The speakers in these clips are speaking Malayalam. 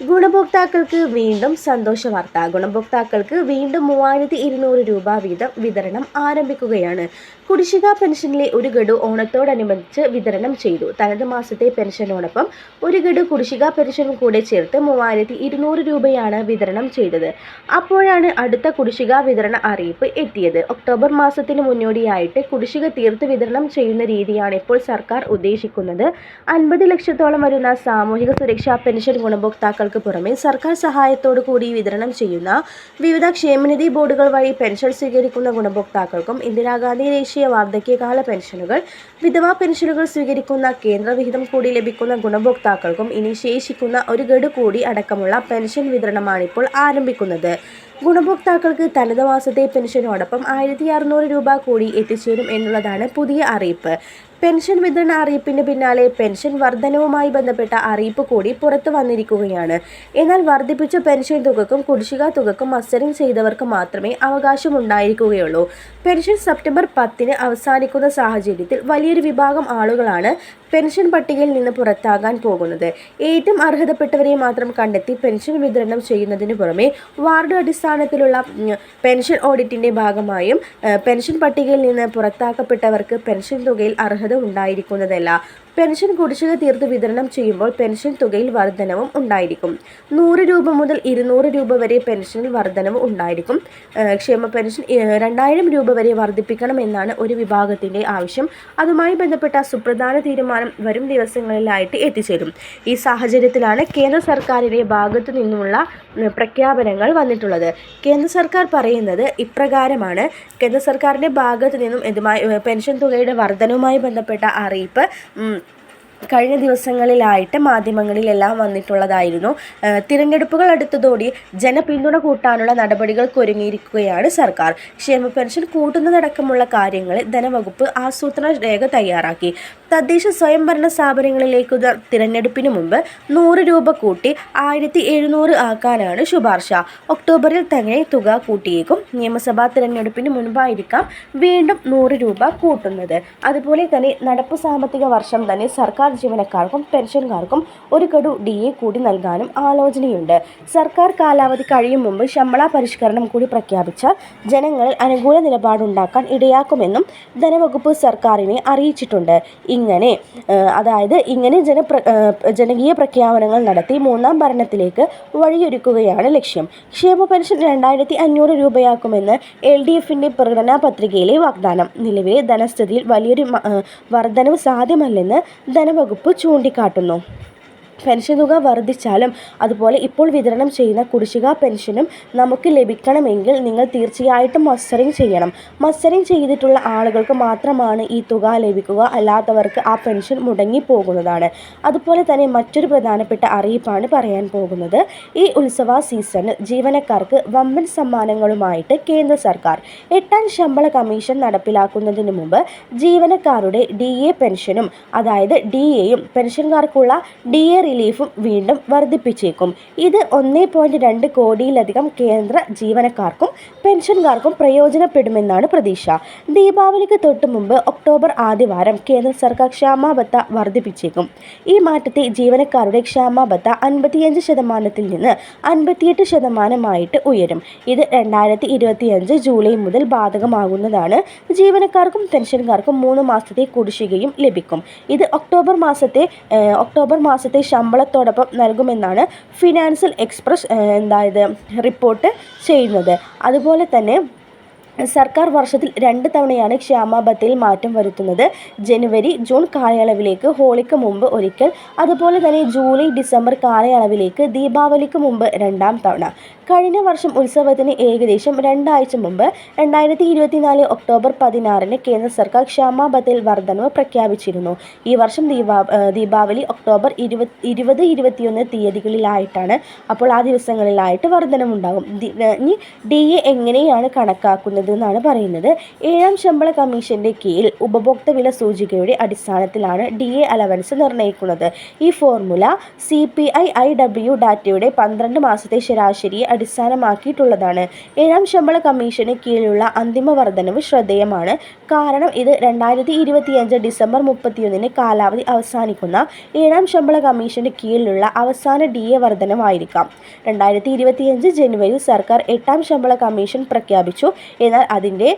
ഗുണഭോക്താക്കൾക്ക് വീണ്ടും സന്തോഷ വാർത്ത. ഗുണഭോക്താക്കൾക്ക് വീണ്ടും മൂവായിരത്തി ഇരുന്നൂറ് രൂപ വീതം വിതരണം ആരംഭിക്കുകയാണ്. കുടിശ്ശിക പെൻഷനിലെ ഒരു ഗഡു ഓണത്തോടനുബന്ധിച്ച് വിതരണം ചെയ്തു. തനത് മാസത്തെ പെൻഷനോടൊപ്പം ഒരു ഗഡു കുടിശ്ശിക പെൻഷൻ കൂടെ ചേർത്ത് മൂവായിരത്തി ഇരുന്നൂറ് രൂപയാണ് വിതരണം ചെയ്തത്. അപ്പോഴാണ് അടുത്ത കുടിശ്ശിക വിതരണ അറിയിപ്പ് എത്തിയത്. ഒക്ടോബർ മാസത്തിന് മുന്നോടിയായിട്ട് കുടിശ്ശിക തീർത്ത് വിതരണം ചെയ്യുന്ന രീതിയാണ് ഇപ്പോൾ സർക്കാർ ഉദ്ദേശിക്കുന്നത്. അൻപത് ലക്ഷത്തോളം വരുന്ന സാമൂഹിക സുരക്ഷാ പെൻഷൻ ഗുണഭോക്താക്കൾക്ക് പുറമെ സർക്കാർ സഹായത്തോടു കൂടി വിതരണം ചെയ്യുന്ന വിവിധ ക്ഷേമനിധി ബോർഡുകൾ വഴി പെൻഷൻ സ്വീകരിക്കുന്ന ഗുണഭോക്താക്കൾക്കും ഇന്ദിരാഗാന്ധി ദേശീയ വാർദ്ധക്യകാല പെൻഷനുകൾ വിധവാ പെൻഷനുകൾ സ്വീകരിക്കുന്ന കേന്ദ്രവിഹിതം കൂടി ലഭിക്കുന്ന ഗുണഭോക്താക്കൾക്കും ഇനി ശേഷിക്കുന്ന ഒരു ഗഡു കൂടി അടക്കമുള്ള പെൻഷൻ വിതരണമാണിപ്പോൾ ആരംഭിക്കുന്നത്. ഗുണഭോക്താക്കൾക്ക് തനത് മാസത്തെ പെൻഷനോടൊപ്പം ആയിരത്തി അറുന്നൂറ് രൂപ കൂടി എത്തിച്ചേരും എന്നുള്ളതാണ് പുതിയ അറിയിപ്പ്. പെൻഷൻ വിതരണ അറിയിപ്പിന് പിന്നാലെ പെൻഷൻ വർധനവുമായി ബന്ധപ്പെട്ട അറിയിപ്പ് കൂടി പുറത്തു വന്നിരിക്കുകയാണ്. എന്നാൽ വർദ്ധിപ്പിച്ച പെൻഷൻ തുകക്കും കുടിശ്ശിക തുകക്കും മസ്റ്ററിംഗ് ചെയ്തവർക്ക് മാത്രമേ അവകാശമുണ്ടായിരിക്കുകയുള്ളൂ. പെൻഷൻ സെപ്റ്റംബർ പത്തിന് അവസാനിക്കുന്ന സാഹചര്യത്തിൽ വലിയൊരു വിഭാഗം ആളുകളാണ് പെൻഷൻ പട്ടികയിൽ നിന്ന് പുറത്താകാൻ പോകുന്നത്. ഏറ്റവും അർഹതപ്പെട്ടവരെ മാത്രം കണ്ടെത്തി പെൻഷൻ വിതരണം ചെയ്യുന്നതിന് പുറമെ വാർഡ് അടിസ്ഥാനത്തിലുള്ള പെൻഷൻ ഓഡിറ്റിന്റെ ഭാഗമായും പെൻഷൻ പട്ടികയിൽ നിന്ന് പുറത്താക്കപ്പെട്ടവർക്ക് പെൻഷൻ തുകയിൽ അർഹത ഉണ്ടായിരിക്കുന്നതല്ല. പെൻഷൻ കുടിശ്ശിക തീർത്ത് വിതരണം ചെയ്യുമ്പോൾ പെൻഷൻ തുകയിൽ വർധനവും ഉണ്ടായിരിക്കും. നൂറ് രൂപ മുതൽ ഇരുന്നൂറ് രൂപ വരെ പെൻഷനിൽ വർധനവ് ഉണ്ടായിരിക്കും. ക്ഷേമ പെൻഷൻ രണ്ടായിരം രൂപ വരെ വർദ്ധിപ്പിക്കണമെന്നാണ് ഒരു വിഭാഗത്തിന്റെ ആവശ്യം. അതുമായി ബന്ധപ്പെട്ട സുപ്രധാന തീരുമാനം വരും ദിവസങ്ങളിലായിട്ട് എത്തിച്ചേരും. ഈ സാഹചര്യത്തിലാണ് കേന്ദ്ര സർക്കാരിന്റെ ഭാഗത്തു നിന്നുമുള്ള പ്രഖ്യാപനങ്ങൾ വന്നിട്ടുള്ളത്. കേന്ദ്ര സർക്കാർ പറയുന്നത് ഇപ്രകാരമാണ്. കേന്ദ്ര സർക്കാരിന്റെ ഭാഗത്തു നിന്നും ഇതുമായി പെൻഷൻ തുകയുടെ വർധനവുമായി ബന്ധപ്പെട്ട അറിയിപ്പ് കഴിഞ്ഞ ദിവസങ്ങളിലായിട്ട് മാധ്യമങ്ങളിലെല്ലാം വന്നിട്ടുള്ളതായിരുന്നു. തിരഞ്ഞെടുപ്പുകൾ അടുത്തതോടെ ജനപിന്തുണ കൂട്ടാനുള്ള നടപടികൾക്ക് ഒരുങ്ങിയിരിക്കുകയാണ് സർക്കാർ. ക്ഷേമ പെൻഷൻ കൂട്ടുന്നതടക്കമുള്ള കാര്യങ്ങൾ ധനവകുപ്പ് ആസൂത്രണ രേഖ തയ്യാറാക്കി. തദ്ദേശ സ്വയംഭരണ സ്ഥാപനങ്ങളിലേക്കുള്ള തിരഞ്ഞെടുപ്പിന് മുമ്പ് നൂറ് രൂപ കൂട്ടി ആയിരത്തി എഴുന്നൂറ് ആക്കാനാണ് ശുപാർശ. ഒക്ടോബറിൽ തന്നെ തുക കൂട്ടിയേക്കും. നിയമസഭാ തിരഞ്ഞെടുപ്പിന് മുൻപായിരിക്കാം വീണ്ടും നൂറ് രൂപ കൂട്ടുന്നത്. അതുപോലെ തന്നെ നടപ്പ് സാമ്പത്തിക വർഷം തന്നെ സർക്കാർ ജീവനക്കാർക്കും പെൻഷൻകാർക്കും ഒരു കടു ഡി എ കൂടി നൽകാനും ആലോചനയുണ്ട്. സർക്കാർ കാലാവധി കഴിയും മുമ്പ് ശമ്പള പരിഷ്കരണം കൂടി പ്രഖ്യാപിച്ചാൽ ജനങ്ങളിൽ അനുകൂല നിലപാടുണ്ടാക്കാൻ ഇടയാക്കുമെന്നും ധനവകുപ്പ് സർക്കാരിനെ അറിയിച്ചിട്ടുണ്ട്. ഇങ്ങനെ അതായത് ഇങ്ങനെ ജനപ്ര ജനകീയ പ്രഖ്യാപനങ്ങൾ നടത്തി മൂന്നാം ഭരണത്തിലേക്ക് വഴിയൊരുക്കുകയാണ് ലക്ഷ്യം. ക്ഷേമ പെൻഷൻ രണ്ടായിരത്തി അഞ്ഞൂറ് രൂപയാക്കുമെന്ന് എൽ ഡി എഫിന്റെ പ്രകടനാ പത്രികയിലെ വാഗ്ദാനം. നിലവിലെ ധനസ്ഥിതിയിൽ വലിയൊരു വർധനവ് സാധ്യമല്ലെന്ന് ധനവകുപ്പ് ചൂണ്ടിക്കാട്ടുന്നു പെൻഷൻ തുക വർദ്ധിച്ചാലും അതുപോലെ ഇപ്പോൾ വിതരണം ചെയ്യുന്ന കുടിശ്ശിക പെൻഷനും നമുക്ക് ലഭിക്കണമെങ്കിൽ നിങ്ങൾ തീർച്ചയായിട്ടും മസ്റ്ററിങ് ചെയ്യണം. മസ്റ്ററിങ് ചെയ്തിട്ടുള്ള ആളുകൾക്ക് മാത്രമാണ് ഈ തുക ലഭിക്കുക. അല്ലാത്തവർക്ക് ആ പെൻഷൻ മുടങ്ങി പോകുന്നതാണ്. അതുപോലെ തന്നെ മറ്റൊരു പ്രധാനപ്പെട്ട അറിയിപ്പാണ് പറയാൻ പോകുന്നത്. ഈ ഉത്സവ സീസണിൽ ജീവനക്കാർക്ക് വമ്പൻ സമ്മാനങ്ങളുമായിട്ട് കേന്ദ്ര സർക്കാർ എട്ടാം ശമ്പള കമ്മീഷൻ നടപ്പിലാക്കുന്നതിന് മുമ്പ് ജീവനക്കാരുടെ ഡി എ പെൻഷനും അതായത് ഡി എയും പെൻഷൻകാർക്കുള്ള ഡി എ റിലീഫും വീണ്ടും വർദ്ധിപ്പിച്ചേക്കും. ഇത് ഒന്നേ പോയിന്റ് രണ്ട് കോടിയിലധികം കേന്ദ്ര ജീവനക്കാർക്കും പെൻഷൻകാർക്കും പ്രയോജനപ്പെടുമെന്നാണ് പ്രതീക്ഷ. ദീപാവലിക്ക് തൊട്ട് മുമ്പ് ഒക്ടോബർ ആദ്യവാരം കേന്ദ്ര സർക്കാർ ക്ഷാമബത്ത വർദ്ധിപ്പിച്ചേക്കും. ഈ മാറ്റത്തെ ജീവനക്കാരുടെ ക്ഷാമബത്ത അൻപത്തിയഞ്ച് ശതമാനത്തിൽ നിന്ന് അൻപത്തിയെട്ട് ശതമാനമായിട്ട് ഉയരും. ഇത് രണ്ടായിരത്തി ഇരുപത്തിയഞ്ച് ജൂലൈ മുതൽ ബാധകമാകുന്നതാണ്. ജീവനക്കാർക്കും പെൻഷൻകാർക്കും മൂന്ന് മാസത്തെ കുടിശ്ശികയും ലഭിക്കും. ഇത് ഒക്ടോബർ മാസത്തെ ഒക്ടോബർ മാസത്തെ ശമ്പളത്തോടൊപ്പം നൽകുമെന്നാണ് ഫിനാൻഷ്യൽ എക്സ്പ്രസ് എന്തായത് റിപ്പോർട്ട് ചെയ്യുന്നത്. അതുപോലെ തന്നെ സർക്കാർ വർഷത്തിൽ രണ്ട് തവണയാണ് ക്ഷാമബത്തയിൽ മാറ്റം വരുത്തുന്നത്. ജനുവരി ജൂൺ കാലയളവിലേക്ക് ഹോളിക്ക് മുമ്പ് ഒരിക്കൽ അതുപോലെ തന്നെ ജൂലൈ ഡിസംബർ കാലയളവിലേക്ക് ദീപാവലിക്ക് മുമ്പ് രണ്ടാം തവണ. കഴിഞ്ഞ വർഷം ഉത്സവത്തിന് ഏകദേശം രണ്ടാഴ്ച മുമ്പ് രണ്ടായിരത്തി ഇരുപത്തിനാല് ഒക്ടോബർ പതിനാറിന് കേന്ദ്ര സർക്കാർ ക്ഷാമബത്തയിൽ വർധനവ് പ്രഖ്യാപിച്ചിരുന്നു. ഈ വർഷം ദീപാ ദീപാവലി ഒക്ടോബർ ഇരുപത് ഇരുപത് ഇരുപത്തിയൊന്ന് തീയതികളിലായിട്ടാണ്. അപ്പോൾ ആ ദിവസങ്ങളിലായിട്ട് വർധനമുണ്ടാകും ഇനി ഡി എ എങ്ങനെയാണ് കണക്കാക്കുന്നത്? എന്നാണ് പറയുന്നത്. ഏഴാം ശമ്പള കമ്മീഷന്റെ കീഴിൽ ഉപഭോക്തൃ വില സൂചികയുടെ അടിസ്ഥാനത്തിലാണ് ഡി എ അലവൻസ് നിർണയിക്കുന്നത്. ഈ formula C P I I W ഡാറ്റയുടെ പന്ത്രണ്ട് മാസത്തെ ശരാശരിയെ അടിസ്ഥാനമാക്കിയിട്ടുള്ളതാണ്. ഏഴാം ശമ്പള കമ്മീഷന് കീഴിലുള്ള അന്തിമ വർധനവ് ശ്രദ്ധേയമാണ്. കാരണം ഇത് രണ്ടായിരത്തി ഇരുപത്തിയഞ്ച് ഡിസംബർ മുപ്പത്തിയൊന്നിന് കാലാവധി അവസാനിക്കുന്ന ഏഴാം ശമ്പള കമ്മീഷന് കീഴിലുള്ള അവസാന ഡി എ വർധനമായിരിക്കാം രണ്ടായിരത്തി ഇരുപത്തിയഞ്ച് ജനുവരിയിൽ സർക്കാർ എട്ടാം ശമ്പള കമ്മീഷൻ പ്രഖ്യാപിച്ചു. എന്നാൽ അതിന്റെ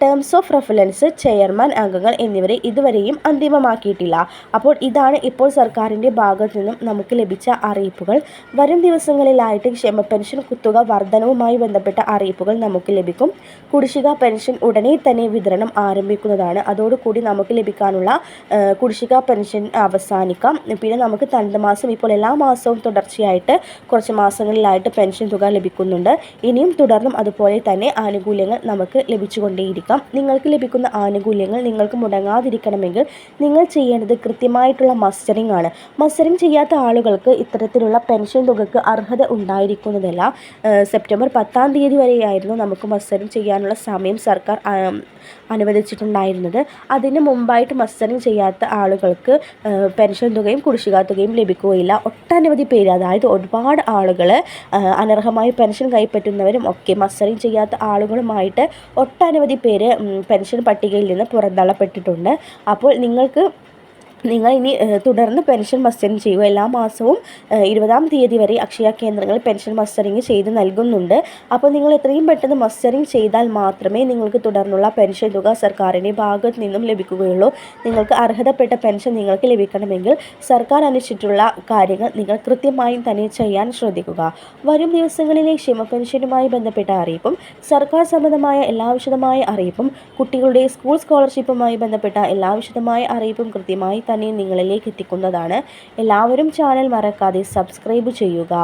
ടേംസ് ഓഫ് റെഫറൻസ് ചെയർമാൻ അംഗങ്ങൾ എന്നിവരെ ഇതുവരെയും അന്തിമമാക്കിയിട്ടില്ല. അപ്പോൾ ഇതാണ് ഇപ്പോൾ സർക്കാരിന്റെ ഭാഗത്തു നിന്നും നമുക്ക് ലഭിച്ച അറിയിപ്പുകൾ. വരും ദിവസങ്ങളിലായിട്ട് ക്ഷമ പെൻഷൻ കുത്തുക വർധനവുമായി ബന്ധപ്പെട്ട അറിയിപ്പുകൾ നമുക്ക് ലഭിക്കും. കുടിശ്ശിക പെൻഷൻ ഉടനെ തന്നെ വിതരണം ആരംഭിക്കുന്നതാണ്. അതോടുകൂടി നമുക്ക് ലഭിക്കാനുള്ള കുടിശ്ശിക പെൻഷൻ അവസാനിക്കാം. പിന്നെ നമുക്ക് തനത് മാസം ഇപ്പോൾ എല്ലാ മാസവും തുടർച്ചയായിട്ട് കുറച്ച് മാസങ്ങളിലായിട്ട് പെൻഷൻ തുക ലഭിക്കുന്നുണ്ട്. ഇനിയും തുടർന്നും അതുപോലെ തന്നെ ആനുകൂല്യങ്ങൾ നമുക്ക് ലഭിച്ചുകൊണ്ടേയിരിക്കാം. നിങ്ങൾക്ക് ലഭിക്കുന്ന ആനുകൂല്യങ്ങൾ നിങ്ങൾക്ക് മുടങ്ങാതിരിക്കണമെങ്കിൽ നിങ്ങൾ ചെയ്യേണ്ടത് കൃത്യമായിട്ടുള്ള മസ്റ്ററിംഗ് ആണ്. മസ്റ്ററിംഗ് ചെയ്യാത്ത ആളുകൾക്ക് ഇത്തരത്തിലുള്ള പെൻഷൻ തുകക്ക് അർഹത ഉണ്ടായിരിക്കുന്നതല്ല. സെപ്റ്റംബർ പത്താം തീയതി വരെയായിരുന്നു നമുക്ക് മസ്റ്ററിംഗ് ചെയ്യാനുള്ള സമയം സർക്കാർ അനുവദിച്ചിട്ടുണ്ടായിരുന്നത്. അതിന് മുമ്പായിട്ട് മസ്റ്ററിംഗ് ചെയ്യാത്ത ആളുകൾക്ക് പെൻഷൻ തുകയും കുടിശ്ശിക തുകയും ലഭിക്കുകയില്ല. ഒട്ടനവധി പേര് അതായത് ഒരുപാട് ആളുകൾ അനർഹമായി പെൻഷൻ കൈപ്പറ്റുന്നവരും ഒക്കെ മസ്റ്ററിംഗ് ചെയ്യാത്ത ആളുകളുമായിട്ട് ഒട്ടനവധി പേര് പെൻഷൻ പട്ടികയിൽ നിന്ന് പുറന്തള്ളപ്പെട്ടിട്ടുണ്ട്. അപ്പോൾ നിങ്ങൾക്ക് നിങ്ങൾ ഇനി തുടർന്ന് പെൻഷൻ മസ്റ്ററിങ് ചെയ്യുക എല്ലാ മാസവും ഇരുപതാം തീയതി വരെ അക്ഷയ കേന്ദ്രങ്ങളിൽ പെൻഷൻ മസ്റ്ററിങ് ചെയ്ത് നൽകുന്നുണ്ട്. അപ്പോൾ നിങ്ങൾ എത്രയും പെട്ടെന്ന് മസ്റ്ററിങ് ചെയ്താൽ മാത്രമേ നിങ്ങൾക്ക് തുടർന്നുള്ള പെൻഷൻ തുക സർക്കാരിന്റെ ഭാഗത്ത് നിന്നും ലഭിക്കുകയുള്ളൂ. നിങ്ങൾക്ക് അർഹതപ്പെട്ട പെൻഷൻ നിങ്ങൾക്ക് ലഭിക്കണമെങ്കിൽ സർക്കാർ അനുസരിച്ചിട്ടുള്ള കാര്യങ്ങൾ നിങ്ങൾ കൃത്യമായും തന്നെ ചെയ്യാൻ ശ്രദ്ധിക്കുക. വരും ദിവസങ്ങളിലെ ക്ഷേമ പെൻഷനുമായി ബന്ധപ്പെട്ട അറിയിപ്പും സർക്കാർ സംബന്ധമായ എല്ലാ വിശദമായ അറിയിപ്പും കുട്ടികളുടെ സ്കൂൾ സ്കോളർഷിപ്പുമായി ബന്ധപ്പെട്ട എല്ലാ വിശദമായ അറിയിപ്പും കൃത്യമായി തന്നെ നിങ്ങളിലേക്ക് എത്തിക്കുന്നതാണ്. എല്ലാവരും ചാനൽ മറക്കാതെ സബ്സ്ക്രൈബ് ചെയ്യുക.